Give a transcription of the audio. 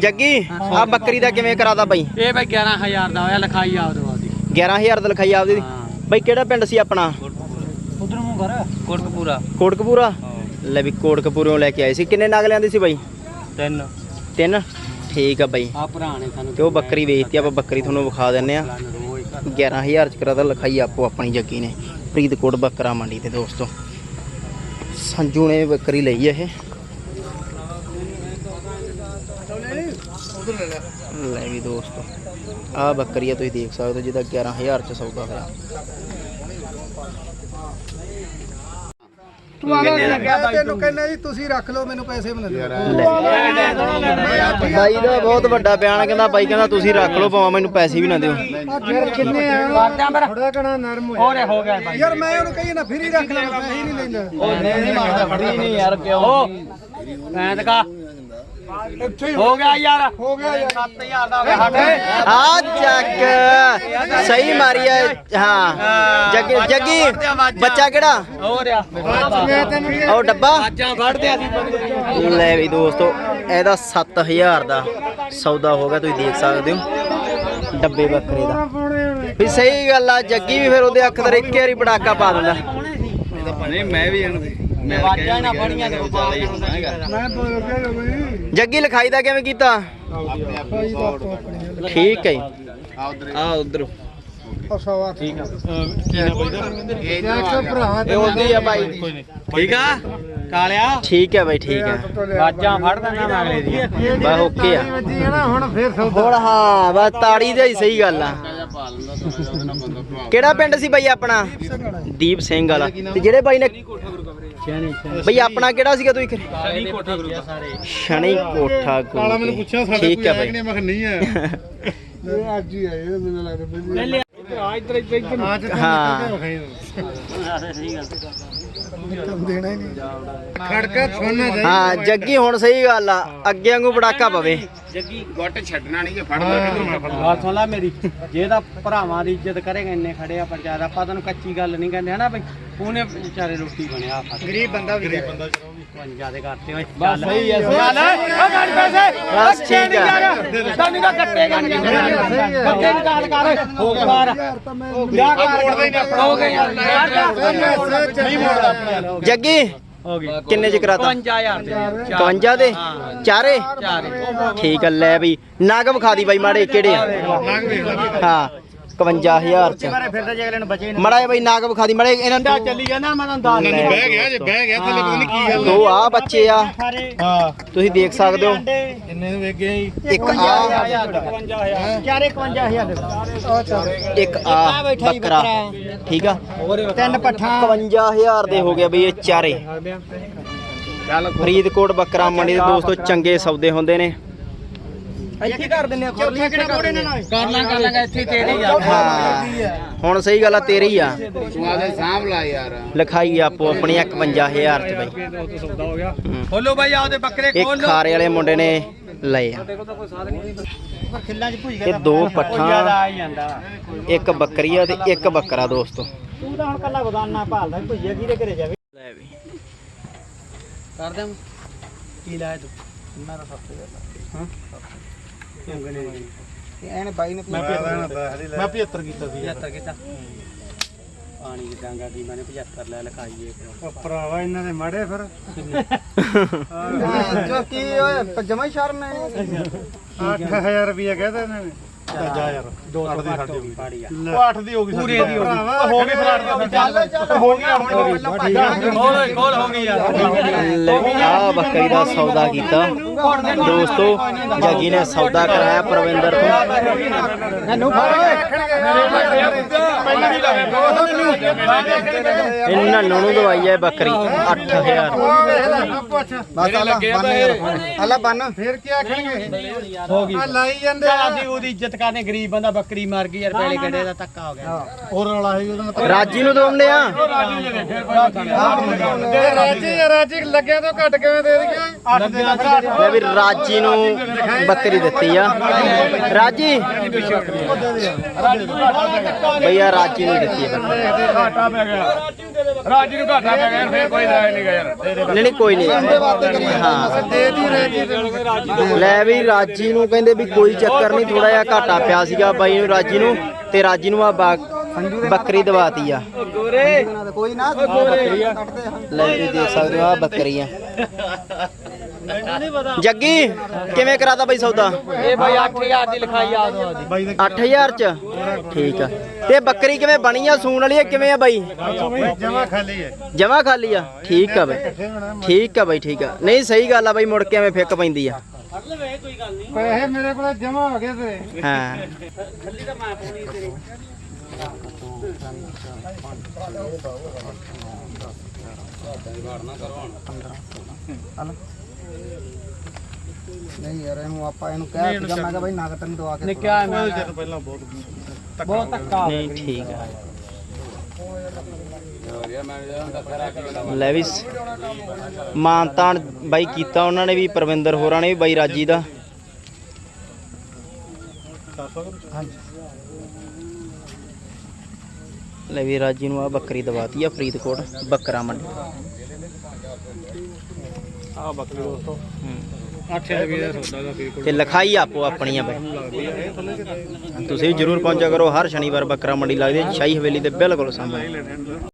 ਜੱਗੀ ਆ ਬੱਕਰੀ ਦਾ ਕਿਵੇਂ ਕਰਾਦਾ ਬਾਈ? ਇਹ ਬਈ 11000 ਦਾ ਹੋਇਆ ਲਿਖਾਈ ਆਉਦ ਵਾਦੀ 11000 ਦਾ ਲਿਖਾਈ ਆਪਦੀ ਬਾਈ ਕਿਹੜਾ ਪਿੰਡ ਸੀ ਆਪਣਾ? ਉਧਰ ਨੂੰ ਘਰ ਕੋਟਕਪੂਰਾ। ਕੋਟਕਪੂਰਾ? ਲੈ ਵੀ ਕੋਟਕਪੂਰੋਂ ਲੈ ਕੇ ਆਏ ਸੀ। ਕਿੰਨੇ ਨਗ ਲਿਆਂਦੇ ਸੀ ਬਾਈ? ਤਿੰਨ। ਤਿੰਨ? ਠੀਕ ਆ ਬਾਈ। ਆ ਭਰਾ ਨੇ ਸਾਨੂੰ ਤੇ ਉਹ ਬੱਕਰੀ ਵੇਚਤੀ ਆਪਾਂ ਬੱਕਰੀ ਤੁਹਾਨੂੰ ਵਿਖਾ ਦਿੰਨੇ ਆ 11000 ਚ ਕਰਾਦਾ ਲਿਖਾਈ ਆਪੋ ਆਪਣੀ ਜੱਗੀ ਨੇ। ਫਰੀਦਕੋਟ ਬੱਕਰਾ ਮੰਡੀ ਤੇ ਦੋਸਤੋ। ਸੰਜੂ ਨੇ ਬੱਕਰੀ ਲਈ ਇਹ। ਲੈ ਵੀ ਦੋਸਤੋ ਆ ਬੱਕਰੀ ਆ ਤੁਸੀਂ ਦੇਖ ਸਕਦੇ ਹੋ ਜਿਹਦਾ 11000 ਚ ਸੌਦਾ ਹੋਇਆ ਤੂੰ ਆਲਾ ਤੈਨੂੰ ਕਹਿੰਦਾ ਜੀ ਤੁਸੀਂ ਰੱਖ ਲਓ ਮੈਨੂੰ ਪੈਸੇ ਬਣਾ ਦਿਓ ਬਾਈ ਦਾ ਬਹੁਤ ਵੱਡਾ ਬਿਆਨ ਕਹਿੰਦਾ ਬਾਈ ਕਹਿੰਦਾ ਤੁਸੀਂ ਰੱਖ ਲਓ ਭਾਵੇਂ ਮੈਨੂੰ ਪੈਸੇ ਵੀ ਨਾ ਦਿਓ ਯਾਰ ਕਿੰਨੇ ਆ ਥੋੜਾ ਕਣਾ ਨਰਮ ਹੋ ਹੋਰੇ ਹੋ ਗਿਆ ਬਾਈ ਯਾਰ ਮੈਂ ਉਹਨੂੰ ਕਹੀ ਨਾ ਫਿਰ ਹੀ ਰੱਖ ਲੈ ਪੈਸੇ ਹੀ ਨਹੀਂ ਲੈਂਦਾ ਉਹ ਨਹੀਂ ਨਹੀਂ ਮਾਰਦਾ ਫੜੀ ਨਹੀਂ ਯਾਰ ਕਿਉਂ ਮੈਂ ਤਾਂ ਕਾ ਹੋ ਗਿਆ ਯਾਰ। ਹੋ ਗਿਆ ਯਾਰ। 7000 ਦਾ ਹੋ ਸਾਡੇ ਆ ਚੱਕ। ਸਹੀ ਮਾਰੀ ਹੈ ਹਾਂ। ਜੱਗੀ ਜੱਗੀ ਬੱਚਾ ਕਿਹੜਾ? ਹੋ ਰਿਹਾ ਮੈਂ ਤੈਨੂੰ ਉਹ ਡੱਬਾ? ਆਜਾਂ ਵੜਦੇ ਅਸੀਂ। ਲੈ ਵੀ ਦੋਸਤੋ ਇਹਦਾ 7000 ਦਾ ਸੌਦਾ ਹੋ ਗਿਆ ਤੁਸੀਂ ਦੇਖ ਸਕਦੇ ਹੋ। ਡੱਬੇ ਬੱਕਰੇ ਦਾ। ਵੀ ਸਹੀ ਗੱਲ ਆ ਜੱਗੀ ਵੀ ਫਿਰ ਉਹਦੇ ਅੱਖ ਤੇ ਇੱਕ ਵਾਰੀ ਪੜਾਕਾ ਪਾ ਦਿੰਦਾ। ਨਹੀਂ ਮੈਂ ਵੀ ਮੈਂ ਵਾਜਾਂ ਨਾ ਬੜੀਆਂ ਤੇ ਮੈਂ ਬੋਲ ਗਿਆ ਬਈ ਜੱਗੀ ਲਿਖਾਈ ਦਾ ਕਿਵੇਂ ਕੀਤਾ? ਠੀਕ ਹੈ ਆ ਉਧਰ ਠੀਕ ਆ। ਇਹ ਭਰਾ ਇਹ ਉਹਦੀ ਆ ਬਾਈ ਦੀ ਠੀਕ ਆ? ਕਾਲਿਆ? ਠੀਕ ਹੈ ਬਾਈ ਠੀਕ ਹੈ। ਵਾਜਾਂ ਫੜ ਦਿੰਦਾ ਮੈਂ ਅਗਲੇ ਦੀ ਬਸ ਓਕੇ ਆ। ਵੱਜੀ ਹੈ ਨਾ ਹੁਣ ਫੇਰ ਸੌਦਾ। ਹੁਣ ਹਾਂ ਬਸ ਤਾੜੀ ਦਾ ਹੀ ਸਹੀ ਗੱਲ ਆ। ਕਿਹੜਾ ਪਿੰਡ ਸੀ ਬਾਈ ਆਪਣਾ? ਦੀਪ ਸਿੰਘ ਵਾਲਾ। ਤੇ ਜਿਹੜੇ ਬਾਈ ਨੇ ਬਈ ਆਪਣਾ ਕਿਹੜਾ ਸੀਗਾ ਤੁਸੀਂ ਸ਼ਨੀ ਕੋਠਾ ਗੁਰੂ ਸਾਰੇ ਸ਼ਨੀ ਕੋਠਾ ਕਾਲਾ ਮੈਨੂੰ ਪੁੱਛਿਆ ਸਾਡੇ ਠੀਕ ਹੈ ਬਾਈ। ਮੈਂ ਕਿਹਾ ਨਹੀਂ ਹੈ। ਇਹ ਅੱਜ ਹੀ ਆਏ ਮੈਨੂੰ ਲੱਗਦਾ ਆ ਇੱਧਰ ਇੱਧਰ ਇੱਧਰ। ਹਾਂ ਦੇਣਾ ਹੀ ਨਹੀਂ। ਖੜਕਾ ਛੋੜਨਾ ਚਾਹੀਦਾ ਹਾਂ ਜੱਗੀ ਹੁਣ ਸਹੀ ਗੱਲ ਆ। ਅੱਗੇ ਵਾਂਗੂ ਪੜਾਕਾ ਪਵੇ। ਗੱਲ ਸੁਣ ਲੈ ਮੇਰੀ ਜੇ ਤਾਂ ਭਰਾਵਾਂ ਦੀ ਇੱਜ਼ਤ ਕਰੇਗਾ ਇੰਨੇ ਖੜੇ ਆ ਪੰਚਾਇਤ ਆਪਾਂ ਤੈਨੂੰ ਕੱਚੀ ਗੱਲ ਨਹੀਂ ਕਹਿੰਦੇ ਹਨਾ ਬਈ? ਉਹਨੇ ਵਿਚਾਰੇ ਰੋਟੀ ਬਣਿਆ ਗਰੀਬ ਬੰਦਾ ਵੀ ਗਰੀਬ ਬੰਦਾ ਪੰਜਾ ਦੇ ਕਰਤੇ ਓਏ ਬਸ ਸਹੀ ਹੈ ਗੱਲ ਓ ਗਾੜੀ ਪੈਸੇ ਬਸ ਠੀਕ ਆ। ਤਾਂ ਨਹੀਂ ਤਾਂ ਕੱਟੇਗਾ ਨਹੀਂ ਕੱਟੇ ਦੀ ਗੱਲ ਕਰ ਹੋ ਗਿਆ। ਜਾ ਕਰ ਹੋ ਗਿਆ। ਯਾਰ ਨਹੀਂ ਮੋੜਦਾ। ਆਪਣੇ ਜੱਗੀ। ਹੋ ਗਈ। ਕਿੰਨੇ ਚ ਕਰਾਤਾ? 55000 ਦੇ। 52 ਦੇ? ਚਾਰੇ? ਚਾਰੇ। ਠੀਕ ਆ ਲੈ ਵੀ। ਨਗ ਵਿਖਾ ਦੀ ਬਾਈ ਮਾੜੇ ਕਿਹੜੇ ਆ? ਹਾਂ 51000 ਚ। ਫਿਰਦਾ ਜੇ ਅਗਲੇ ਨੂੰ ਬਚੇ ਮੜਾ ਬਾਈ ਨਾਗ ਵਿਖਾ ਦੀ। ਮੜੇ ਇਹਨਾਂ ਨੂੰ ਚੱਲੀ ਜਾਂਦਾ ਮੈਂ ਤੁਹਾਨੂੰ ਦੱਸ ਬਹਿ ਗਿਆ ਜੇ ਬਹਿ ਗਿਆ ਥੱਲੇ ਪਤਾ ਨਹੀਂ ਕੀ ਗੱਲ ਦੋ ਆ ਬੱਚੇ ਆ। ਹਾਂ। ਤੁਸੀਂ ਦੇਖ ਸਕਦੇ ਹੋ। ਕਿੰਨੇ ਨੂੰ ਵੇਖ ਗਿਆ ਜੀ? ਇੱਕ ਆ। ਚਾਰੇ 51000 ਦੇ। ਆ ਚੱਲ ਇੱਕ ਆ ਬੱਕਰਾ। ਠੀਕ ਆ? ਤਿੰਨ ਪੱਠਾ। 51000 ਦੇ ਹੋ ਗਏ ਬਈ ਇਹ ਚਾਰੇ। ਫਰੀਦਕੋਟ ਬੱਕਰਾ ਮੰਡੀ ਦੇ ਦੋਸਤੋ ਚੰਗੇ ਸੌਦੇ ਹੁੰਦੇ ਨੇ। ਇੱਥੇ ਕਰ ਦਿੰਨੇ ਆ ਚੌਥਾ ਕਿਹੜਾ ਕੋੜੇ ਨਾਲ? ਕਰ ਲਾਂ ਕਰ ਲਾਂਗਾ ਇੱਥੇ ਤੇਰੇ ਹੀ ਆ। ਹਾਂ। ਹੁਣ ਸਹੀ ਗੱਲ ਆ ਤੇਰੇ ਹੀ ਆ। ਤੂੰ ਆਦੇ ਸਾਂਭ ਲਾ ਯਾਰ। ਲਿਖਾਈ ਆਪੋ ਆਪਣੀ 51000 ਚ ਬਈ। ਸੌਦਾ ਹੋ। ਗਿਆ ਹੂੰ। ਖੋਲੋ ਬਾਈ ਆਪਦੇ ਬੱਕਰੇ ਇਹ ਖੋਲ। ਲੋ ਖਾਰੇ ਵਾਲੇ ਮੁੰਡੇ ਨੇ ਲਏ ਆ। ਪਰ ਖਿੱਲਾਂ 'ਚ ਭੁੱਜ ਇਹ ਦੋ ਪੱਠਾਂ ਆ ਹੀ ਜਾਂਦਾ। ਇੱਕ ਬੱਕਰੀ ਆ ਤੇ ਇੱਕ ਬੱਕਰਾ ਦੋਸਤੋ। ਤੂੰ ਤਾਂ ਹੁਣ ਕੱਲਾ ਬਦਾਨਾ ਭਾਲਦਾ ਭੁੱਜਿਆ ਕਿਹਦੇ ਘਰੇ ਜਾਵੇ? ਲੈ ਵੀ। ਕਰ ਦੇ ਕੀ ਲਾਇਆ ਤੂੰ? ਮੈਂ ਤਾਂ ਸੱਤ ਹਾਂ। ਇਹਨੇ ਬਾਈ ਨੇ ਮੈਂ 75 ਕੀਤਾ। ਸੀ 75 ਕੀਤਾ ਪਾਣੀ ਦੀ ਡਾਂਗਾ ਦੀ ਮੈਨੇ 75 ਲੈ ਲਿਖਾਈਏ ਭਰਾਵਾ ਇਹਨਾਂ ਦੇ ਮਾੜੇ ਫਿਰ। ਜੋ ਕੀ ਓਏ ਜਮਾ ਸ਼ਰਮ ਹੈ। 8000 ਰੁਪਏ ਕਹਿੰਦੇ ਇਹਨਾਂ ਨੇ। ਜਾ ਯਾਰ ਦੋ ਸੌ ਘੱਟ ਹੋ ਗਈ। ਪਾੜੀ ਆ ਉਹ 8 ਦੀ ਹੋ ਗਈ ਪੂਰੇ ਦੀ ਹੋ ਗਈ। ਹੋ ਗਈ ਫਰਾੜ ਦੀ ਚੱਲ ਚੱਲ ਹੋ ਗਿਆ ਹੁਣ ਖੋਲ ਖੋਲ ਹੋ ਗਈ ਯਾਰ। ਲੈ ਵੀ ਆ ਬੱਕਰੀ ਦਾ ਸੌਦਾ ਕੀਤਾ। ਦੋਸਤੋ ਜੱਗੀ ਨੇ ਸੌਦਾ ਕਰਾਇਆ ਪ੍ਰਵਿੰਦਰ ਤੋਂ। ਮੈਨੂੰ ਇਹਨਾਂ ਨੂੰ ਨੂੰ ਦਵਾਈ ਹੈ ਬੱਕਰੀ 8000 ਬਸ ਅੱਲਾ ਬੰਨ ਅੱਲਾ ਬੰਨ। ਫਿਰ ਕੀ ਆਖਣਗੇ? ਹੋ ਗਈ। ਆ ਲਾਈ ਜਾਂਦੇ ਅਸੀਂ ਉਹਦੀ ਇੱਜ਼ਤ ਕਰਨੇ ਗਰੀਬ ਬੰਦਾ ਬੱਕਰੀ ਮਾਰ ਗਈ ਯਾਰ ਪਹਿਲੇ ਗੱਡੇ ਦਾ ਧੱਕਾ ਹੋ ਗਿਆ। ਹੋਰ ਰੌਲਾ ਹੈ ਉਹਦਾ ਨਾਲ ਰਾਜੀ ਨੂੰ ਦੋਂਦੇ ਆ? ਰਾਜੀ ਰਾਜੀ ਲੱਗਿਆ ਤਾਂ ਘੱਟ ਕਿਵੇਂ ਦੇ ਦਈਏ? 8 ਦੇ ਲੈ ਵੀ ਰਾਜੀ ਨੂੰ ਬੱਕਰੀ ਦਿੱਤੀ ਆ। ਰਾਜੀ? ਭਈਆ ਰਾਜੀ ਨੂੰ ਦਿੱਤੀ ਬੱਕਰੀ ਘਾਟਾ ਪੈ ਗਿਆ। ਰਾਜੀ ਨੂੰ ਘਾਟਾ ਪੈ ਗਿਆ ਫੇਰ ਕੋਈ ਰਾਇ ਨਹੀਂ ਗਿਆ ਯਾਰ। ਨਹੀਂ ਨਹੀਂ ਕੋਈ ਨਹੀਂ ਹਾਂ ਦੇ ਦੀ ਰਹੇ ਜੀ ਲੈ ਵੀ ਰਾਜੀ ਨੂੰ ਕਹਿੰਦੇ ਵੀ ਕੋਈ ਚੱਕਰ ਨਹੀਂ ਥੋੜਾ ਜਿਹਾ ਘਾਟਾ ਪਿਆ ਸੀਗਾ ਬਾਈ ਨੂੰ ਰਾਜੀ ਨੂੰ ਤੇ ਰਾਜੀ ਨੂੰ ਆ ਬੱਕਰੀ ਦਵਾਤੀ ਆ। ਕੋਈ ਨਾ ਲੈ ਜੀ ਦੇਖ ਸਕਦੇ ਹੋ ਆ। ਬੱਕਰੀਆਂ ਜੱਗੀ ਕਿਵੇਂ ਕਰਾਤਾ ਬਾਈ ਸੌਦਾ? ਇਹ ਬਾਈ 8000 ਦੀ ਲਿਖਾਈ ਆ ਦੋ 8000 ਚ? ਠੀਕ ਆ। ਤੇ ਬੱਕਰੀ ਕਿਵੇਂ ਬਣੀ ਆ? ਸੂਣ ਵਾਲੀ ਆ ਕਿਵੇਂ ਆ ਬਾਈ? ਜਮਾ ਖਾਲੀ ਹੈ ਜਮਾ ਖਾਲੀ ਆ? ਠੀਕ ਆ ਬਾਈ। ਠੀਕ ਆ ਬਾਈ ਠੀਕ ਆ। ਨਹੀਂ ਸਹੀ ਗੱਲ ਆ ਬਾਈ ਮੁੜ ਕੇ ਐਵੇਂ ਫਿੱਕ ਪੈਂਦੀ ਆ। ਪੈਸੇ ਮੇਰੇ ਕੋਲ ਜਮਾ ਹੋ ਗਏ ਤੇਰੇ। ਹਾਂ। ਨਹੀਂ ਯਾਰ ਇਹਨੂੰ ਆਪਾਂ ਇਹਨੂੰ ਕਹਿ ਸੀਗਾ ਮੈਂ ਕਿਹਾ ਬਾਈ ਨਗਦ ਨਹੀਂ ਦਵਾ ਕੇ ਨਿੱਕਿਆ ਮੈਂ। ਪਹਿਲਾਂ ਬਹੁਤ ਬਹੁਤ ਧੱਕਾ ਨਹੀਂ ਠੀਕ ਆ। ਲੈ ਵੀ ਮਾਨਤਾਨ ਬਾਈ ਕੀਤਾ ਉਹਨਾਂ ਨੇ ਵੀ ਪ੍ਰਵਿੰਦਰ ਹੋਰਾਂ ਨੇ ਵੀ ਬਾਈ ਰਾਜੀ ਦਾ। ਲੈ ਵੀ ਰਾਜੀ ਨੂੰ ਆ ਬੱਕਰੀ ਦਵਾਤੀ ਆ ਫਰੀਦਕੋਟ ਬੱਕਰਾ ਮੰਡੀ। ਆ ਬੱਕਰੀ ਦੋਸਤੋ। ਹੂੰ। 8 ਰੁਪਏ ਦਾ ਸੌਦਾ ਦਾ ਫੇਰ ਤੇ ਲਿਖਾਈ ਆਪੋ ਆਪਣੀ ਆ ਬਾਈ। ਤੁਸੀਂ ਵੀ ਜਰੂਰ ਪਹੁੰਚਿਆ ਕਰੋ, ਹਰ ਸ਼ਨੀਵਾਰ ਬੱਕਰਾ ਮੰਡੀ ਲੱਗਦੀ ਹੈ, ਸ਼ਾਹੀ ਹਵੇਲੀ ਦੇ ਬਿਲਕੁਲ ਸਾਹਮਣੇ।